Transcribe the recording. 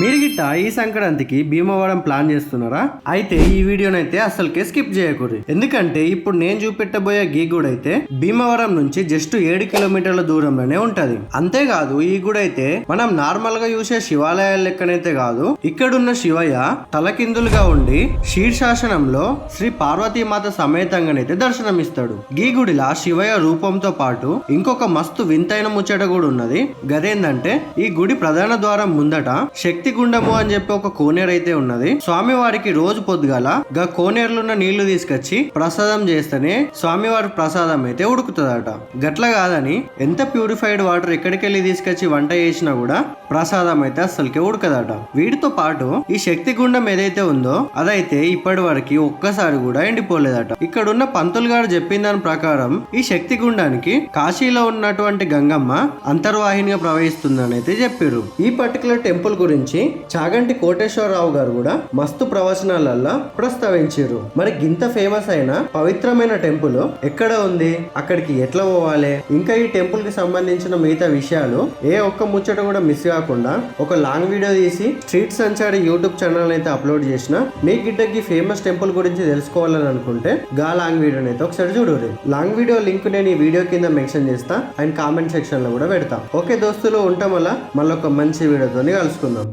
మీరు గిట్ట ఈ సంక్రాంతికి భీమవరం ప్లాన్ చేస్తున్నారా? అయితే ఈ వీడియోనైతే అసలుకే స్కిప్ చేయకూడదు. ఎందుకంటే ఇప్పుడు నేను చూపెట్టబోయే గీ గుడి అయితే భీమవరం నుంచి జస్ట్ ఏడు కిలోమీటర్ల దూరంలోనే ఉంటది. అంతేకాదు ఈ గుడి అయితే మనం నార్మల్గా చూసే శివాలయాల లెక్కనైతే కాదు ఇక్కడున్న శివయ్య తలకిందులుగా ఉండి శీర్షాసనంలో శ్రీ పార్వతీమాత సమేతంగానైతే దర్శనమిస్తాడు. గీ గుడిలా శివయ్య రూపంతో పాటు ఇంకొక మస్తు వింతైన ముచ్చట కూడా ఉన్నది. గదేందంటే ఈ గుడి ప్రధాన ద్వారం ముందట శక్తి గుండము అని చెప్పి ఒక కోనేరు అయితే ఉన్నది. స్వామివారికి రోజు పొద్దుగాల గా కోనేరులున్న నీళ్ళు తీసుకొచ్చి ప్రసాదం చేస్తేనే స్వామివారి ప్రసాదం అయితే ఉడుకుతుందట. గట్ల కాదని ఎంత ప్యూరిఫైడ్ వాటర్ ఎక్కడికెళ్ళి తీసుకొచ్చి వంట చేసినా కూడా ప్రసాదం అయితే అసలుకే ఉడకదట. వీటితో పాటు ఈ శక్తి గుండం ఏదైతే ఉందో అదైతే ఇప్పటి వరకు ఒక్కసారి కూడా ఎండిపోలేదట. ఇక్కడున్న పంతులు గారు చెప్పిన దాని ప్రకారం ఈ శక్తి గుండానికి కాశీలో ఉన్నటువంటి గంగమ్మ అంతర్వాహినిగా ప్రవహిస్తుందని అయితే చెప్పారు ఈ పర్టికులర్ టెంపుల్ గురించి చాగంటి కోటేశ్వరరావు గారు కూడా మస్తు ప్రవచనాలల్లో ప్రస్తావించారు మరి గింత ఫేమస్ అయిన పవిత్రమైన టెంపుల్ ఎక్కడ ఉంది? అక్కడికి ఎట్లా పోవాలి? ఇంకా ఈ టెంపుల్కి సంబంధించిన మిగతా విషయాలు ఏ ఒక్క ముచ్చట కూడా మిస్ కాకుండా ఒక లాంగ్ వీడియో తీసి స్ట్రీట్ సంచారి యూట్యూబ్ ఛానల్ అయితే అప్లోడ్ చేసిన మీ గిడ్డకి ఫేమస్ టెంపుల్ గురించి తెలుసుకోవాలని అనుకుంటే గా లాంగ్ వీడియోని అయితే ఒకసారి చూడండి లాంగ్ వీడియో లింక్ నేను ఈ వీడియో కింద మెన్షన్ చేస్తా. అండ్ కామెంట్ సెక్షన్లో కూడా పెడతా. ఓకే దోస్తులు ఉంటాం అలా. మళ్ళీ ఒక మంచి వీడియోతో కలుసుకుందాం.